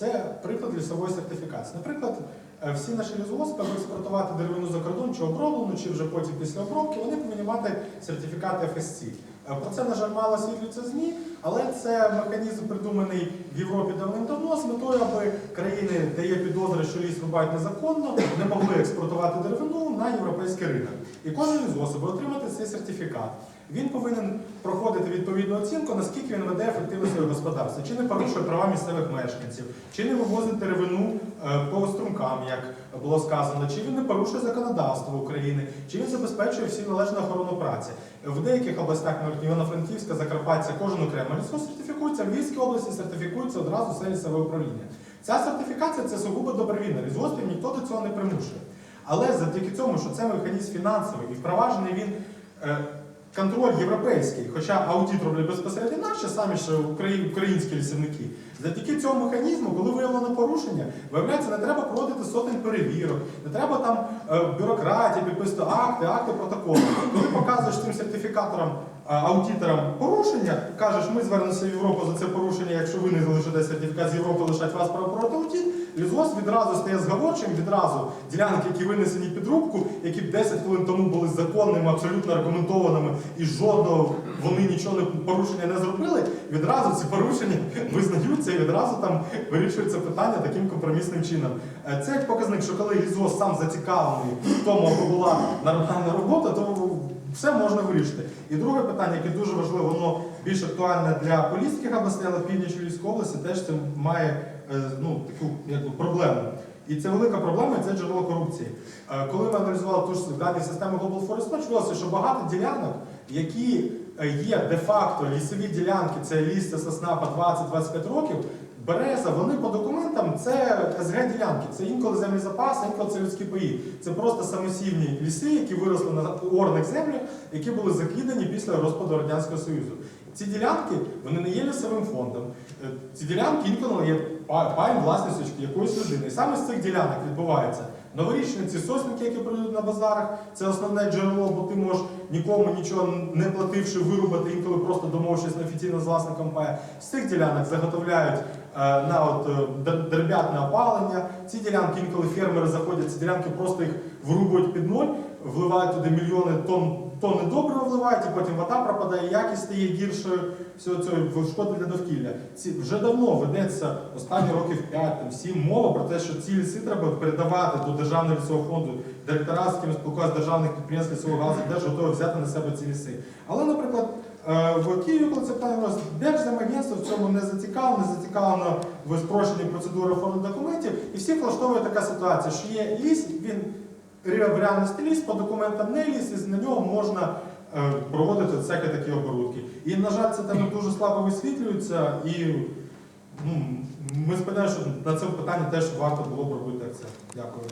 Це приклад лісової сертифікації. Наприклад, е, всі наші лісгоспи, аби експортувати деревину за кордон, чи оброблену, чи вже потім після обробки, вони повинні мати сертифікат FSC. Е, Про це, на жаль, мало світлюється ЗМІ, але це механізм придуманий в Європі давним-давно з метою, аби країни, де є підозри, що ліс рубають незаконно, не могли експортувати деревину на європейський ринок. І кожен лісгосп, аби отримати цей сертифікат, він повинен проходити відповідну оцінку, наскільки він веде ефективно своє господарство, чи не порушує права місцевих мешканців, чи не вивозить деревину е, по струмкам, як було сказано, чи він не порушує законодавство України, чи він забезпечує всі належну охорону праці. В деяких областях, наприклад, Івано-Франківська, Закарпаття, кожен окремо лісгосп сертифікується, в Львівській області сертифікується одразу все лісове управління. Ця сертифікація це сугубо добровільна. Лісгоспів ніхто до цього не примушує. Але завдяки цьому, що це механізм фінансовий і впроваджений він е, контроль європейський, хоча аудит роблять безпосередньо наші, самі ж українські лісівники. Завдяки цьому механізму, коли виявлено порушення, виявляється, не треба проводити сотень перевірок, не треба там бюрократія, бюрократії, підписувати акти, акти, протоколи. Коли показуєш цим сертифікаторам, е, порушення, кажеш, ми звернемося в Європу за це порушення, якщо ви не залишите сертифікат з Європи, лишать вас право проти аудит, лісгосп відразу стає зговорчим, відразу ділянки, які винесені під рубку, які б 10 хвилин тому були законними, абсолютно аргументованими, і жодного вони нічого не порушення не зробили, відразу ці порушення визнаються і відразу там вирішується питання таким компромісним чином. Е, Це як показник, що коли лісгосп сам зацікавлений в тому, аби була нормальна робота, то все можна вирішити. І друге питання, яке дуже важливе, воно більш актуальне для Поліських областей, але північ Львівської області теж це має е, ну, таку якби, проблему. І це велика проблема, і це джерело корупції. Е, Коли ми аналізували ту ж дані системи Global Forest Watch, виявилося, що багато ділянок, які є де-факто лісові ділянки, це ліс, та сосна по 20-25 років, береза, вони по документам це СГ ділянки, це інколи землі запаси, інколи це людські паї. Це просто самосівні ліси, які виросли на орних землях, які були закидані після розпаду Радянського Союзу. Ці ділянки вони не є лісовим фондом. Е, Ці ділянки інколи є па- паєм власністю якоїсь людини. І саме з цих ділянок відбувається новорічні ці сосенки, які продають на базарах. Це основне джерело, бо ти можеш нікому нічого не плативши вирубати, інколи просто домовившись офіційно з власником паю. З цих ділянок заготовляють е, на от е, дербятне опалення. Ці ділянки інколи фермери заходять, ці ділянки просто їх вирубують під ноль, вливають туди мільйони тонн. Тонни добрива вливають, і потім вода пропадає, якість стає гіршою, все це шкода для довкілля. Ці вже давно ведеться останні років 5-7 мова про те, що ці ліси треба передавати до державного лісового фонду. Директора, з якими спілкувалися державних підприємств лісового газу, теж готові взяти на себе ці ліси. Але, наприклад, е, в Києві, коли це питання роз Держземагентство в цьому не зацікавлено, не зацікавлено в спрощенні процедури оформлення документів, і всіх влаштовує така ситуація, що є ліс, він в реальності ліс, по документам не ліс, і на нього можна е, проводити всякі такі оборудки. І, на жаль, це теми дуже слабо висвітлюється, і ну, ми сподіваємося, що на цьому питанні теж варто було б робити акцент. Дякую.